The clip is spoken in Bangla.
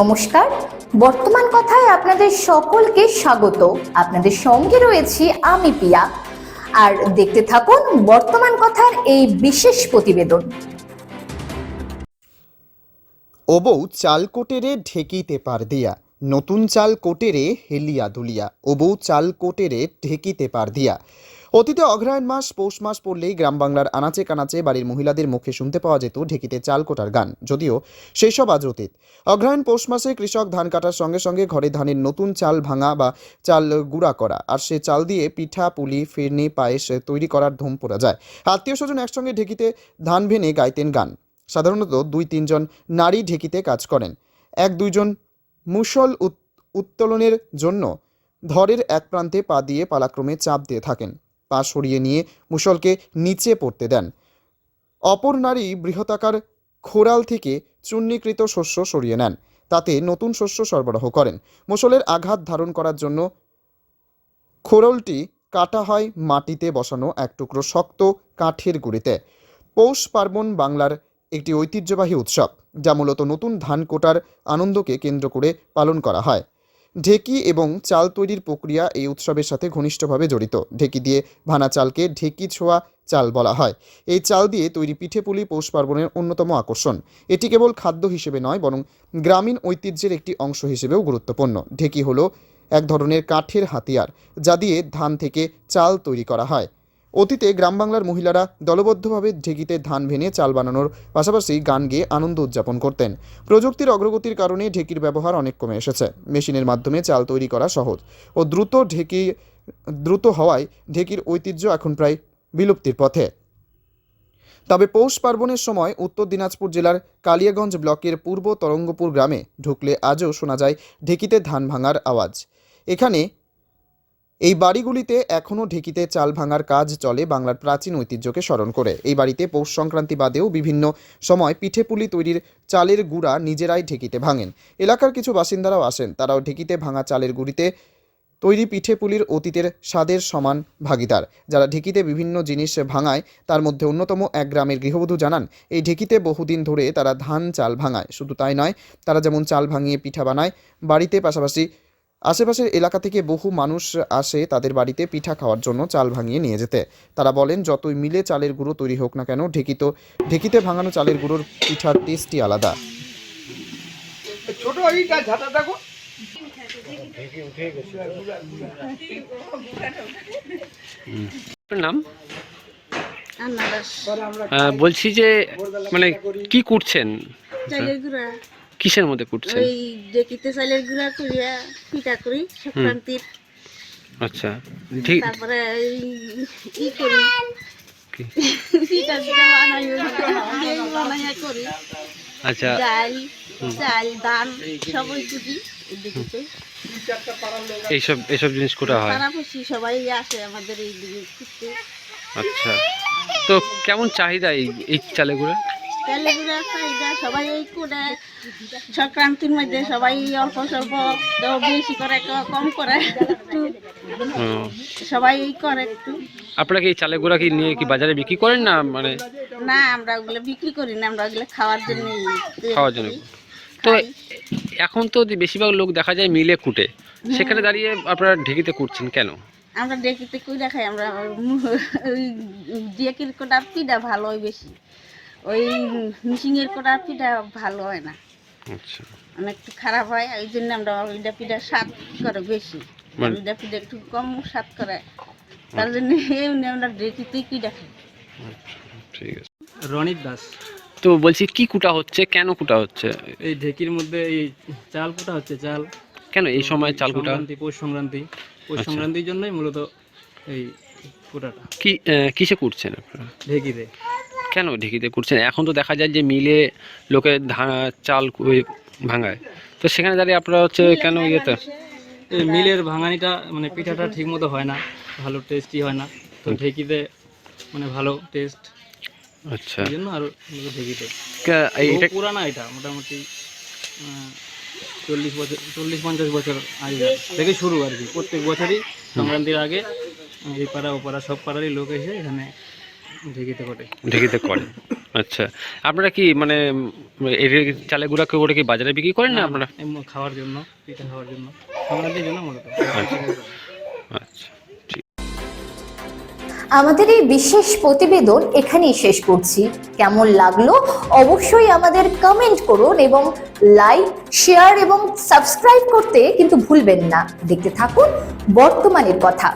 নমস্কার। বর্তমান কথায় আপনাদের সকলকে স্বাগত। আপনাদের সঙ্গে রয়েছি আমি পিয়া। আর দেখতে থাকুন বর্তমান কথার এই বিশেষ প্রতিবেদন। ওবৌ চাল কোটেরে ঢেকিতে পার দিয়া, নতুন চাল কোটেরে হেলিয়া দুলিয়া, ওবৌ চাল কোটেরে ঢেকিতে পার দিয়া। অতীতে অগ্রহায়ণ মাস, পৌষ মাস পড়লেই গ্রাম বাংলার আনাচে কানাচে বাড়ির মহিলাদের মুখে শুনতে পাওয়া যেত ঢেকিতে চাল কোটার গান। যদিও সেই সব আজ অতীত। অগ্রহায়ণ পৌষ মাসে কৃষক ধান কাটার সঙ্গে সঙ্গে ঘরে ধানের নতুন চাল ভাঙা বা চাল গুঁড়া করা আর সে চাল দিয়ে পিঠা, পুলি, ফিরনি, পায়েস তৈরি করার ধুম পড়া যায়। আত্মীয় স্বজন একসঙ্গে ঢেকিতে ধান ভেনে গাইতেন গান। সাধারণত দুই তিনজন নারী ঢেকিতে কাজ করেন। এক দুইজন মুসল উত্তোলনের জন্য ধরের এক প্রান্তে পা দিয়ে পালাক্রমে চাপ দিয়ে থাকেন। পা সরিয়ে নিয়ে মুসলকে নিচে পড়তে দেন। অপর নারী বৃহতাকার খোরাল থেকে চূর্ণীকৃত শস্য সরিয়ে নেন। তাতে নতুন শস্য সরবরাহ করেন। মোসলের আঘাত ধারণ করার জন্য খোরলটি কাটা হয় মাটিতে বসানো এক টুকরো শক্ত কাঠের গুঁড়িতে। পৌষ পার্বণ বাংলার একটি ঐতিহ্যবাহী উৎসব, যা মূলত নতুন ধান কোটার আনন্দকে কেন্দ্র করে পালন করা হয়। ঢেকি এবং চাল তৈরির প্রক্রিয়া এই উৎসবের সাথে ঘনিষ্ঠভাবে জড়িত। ঢেকি দিয়ে ভানা চালকে ঢেকি ছোঁয়া চাল বলা হয়। এই চাল দিয়ে তৈরি পিঠেপুলি পৌষ পার্বণের অন্যতম আকর্ষণ। এটি কেবল খাদ্য হিসেবে নয়, বরং গ্রামীণ ঐতিহ্যের একটি অংশ হিসেবেও গুরুত্বপূর্ণ। ঢেকি হলো এক ধরনের কাঠের হাতিয়ার, যা দিয়ে ধান থেকে চাল তৈরি করা হয়। অতীতে গ্রাম বাংলার মহিলারা দলবদ্ধভাবে ঢেকিতে ধান ভেঙে চাল বানানোর পাশাপাশি গান গেয়ে আনন্দ উদযাপন করতেন। প্রযুক্তির অগ্রগতির কারণে ঢেকির ব্যবহার অনেক কমে এসেছে। মেশিনের মাধ্যমে চাল তৈরি করা সহজ ও দ্রুত ঢেকি, দ্রুত হওয়ায় ঢেকির ঐতিহ্য এখন প্রায় বিলুপ্তির পথে। তবে পৌষ পার্বণের সময় উত্তর দিনাজপুর জেলার কালিয়াগঞ্জ ব্লকের পূর্ব তরঙ্গপুর গ্রামে ঢুকলে আজও শোনা যায় ঢেকিতে ধান ভাঙার আওয়াজ। এখানে এই বাড়িগুলিতে এখনও ঢেকিতে চাল ভাঙার কাজ চলে বাংলার প্রাচীন ঐতিহ্যকে স্মরণ করে। এই বাড়িতে পৌষ সংক্রান্তি বাদেও বিভিন্ন সময় পিঠেপুলি তৈরির চালের গুঁড়া নিজেরাই ঢেকিতে ভাঙেন। এলাকার কিছু বাসিন্দারাও আসেন, তারাও ঢেকিতে ভাঙা চালের গুঁড়িতে তৈরি পিঠেপুলির অতীতের স্বাদের সমান ভাগিদার। যারা ঢেকিতে বিভিন্ন জিনিস ভাঙায়, তার মধ্যে অন্যতম এক গ্রামের গৃহবধূ জানান, এই ঢেকিতে বহুদিন ধরে তারা ধান চাল ভাঙায়। শুধু তাই নয়, তারা যেমন চাল ভাঙিয়ে পিঠা বানায়, বাড়িতে পাশাপাশি আশেপাশের এলাকা থেকে বহু মানুষ আসে তাদের বাড়িতে পিঠা খাওয়ার জন্য চাল ভাঙিয়ে নিয়ে যেতে। তারা বলেন যতই মিলে চালের গুঁড়ো তৈরি হোক না কেন ঢেকিত ঢেকিতে ভাঙানো চালের গুঁড়োর পিঠার টেস্টই আলাদা। ছোট এইটা ঝাঁটা দেখো। নাম? বলছি যে মানে কি করছেন? চালের গুঁড়া। কিসের মধ্যে করছেন? ওই ডেকিতে চালের গুঁড়া করিয়া পিঠা করি সংক্রান্তির। আচ্ছা ঠিক। তারপরে এই ই করি। কি? পিঠা পিঠা বানাই বানাইয়া করি। আচ্ছা। ডাল চাল ধান সবই কুটি ডেকিতে এইসব এইসব জিনিস করা হয়? সবাই আসে আমাদের এই দিকে আচ্ছা। তো কেমন চাহিদা এই এই চালেগুলো গুঁড়া? সবাই এই করে। সংক্রান্তির মধ্যে সবাই অল্প স্বল্প বেশি করে কম করে। একটু সবাই এই করে একটু। আপনারা কি এই চালেগুলো কি নিয়ে কি বাজারে বিক্রি করেন না মানে? না আমরা ওগুলো বিক্রি করি না আমরা ওগুলো খাওয়ার জন্য খাওয়ার জন্য। তো এখন তো বেশিরভাগ লোক দেখা যায় মিলে কুটে। সেখানে দাঁড়িয়ে আপনারা ঢেকিতে কুটছেন কেন? আমরা ডেকিতে কই দেখাই আমরা ডেকির কোটার পিঠা ভালো বেশি। ওই মিশিংয়ের কোটার পিঠা ভালো হয় না। আচ্ছা। অনেক একটু খারাপ হয় ওই জন্য আমরা ওইটা পিঠা স্বাদ করে বেশি। মানে- ওইটা পিঠা একটু কম স্বাদ করে তার জন্য এমনি আমরা ডেকিতেই পিঠা খাই। ঠিক আছে। রনিত দাস। তো বলছি কি কুটা হচ্ছে? কেন কুটা হচ্ছে? এই ঢেকির মধ্যে এই চাল কোটা হচ্ছে চাল। কেন এই সময় চাল কুটা? সংক্রান্তি পৌষ সংক্রান্তি। পৌষ আচ্ছা। সংক্রান্তির জন্যই মূলত এই কোটাটা। কি আহ, কিসে কুটছেন আপনারা? ঢেকিতে। কেন ঢেকিতে করছেন এখন তো দেখা যায় যে মিলে লোকে ধান চাল ভাঙায়। তো সেখানে দাঁড়িয়ে আপনারা হচ্ছে কেন ইয়েতে? মিলের ভাঙানিটা মানে পিঠাটা ঠিক মতো হয় না ভালো টেস্টি হয় না। তো ঢেকিতে মানে ভালো টেস্ট আচ্ছা। এই জন্য আর ঢেকিতে। পুরানা এটা মোটামুটি চল্লিশ বছর চল্লিশ পঞ্চাশ বছর আগে। থেকে শুরু আর কি। প্রত্যেক বছরই সংক্রান্তির আগে এই পাড়া ও পাড়া সব পাড়ারই লোক এসে এখানে ঢেকিতে করে। ঢেকিতে করে। আচ্ছা। আপনারা কি মানে এর চালে গুঁড়া করে কি বাজারে বিক্রি করেন না আপনারা? খাওয়ার জন্য পিঠা খাওয়ার জন্য। সংক্রান্তির জন্য মূলত। আচ্ছা। আমাদের এই বিশেষ প্রতিবেদন এখানেই শেষ করছি। কেমন লাগল অবশ্যই আমাদের কমেন্ট করুন এবং লাইক শেয়ার এবং সাবস্ক্রাইব করতে কিন্তু ভুলবেন না। দেখতে থাকুন বর্তমানের কথা।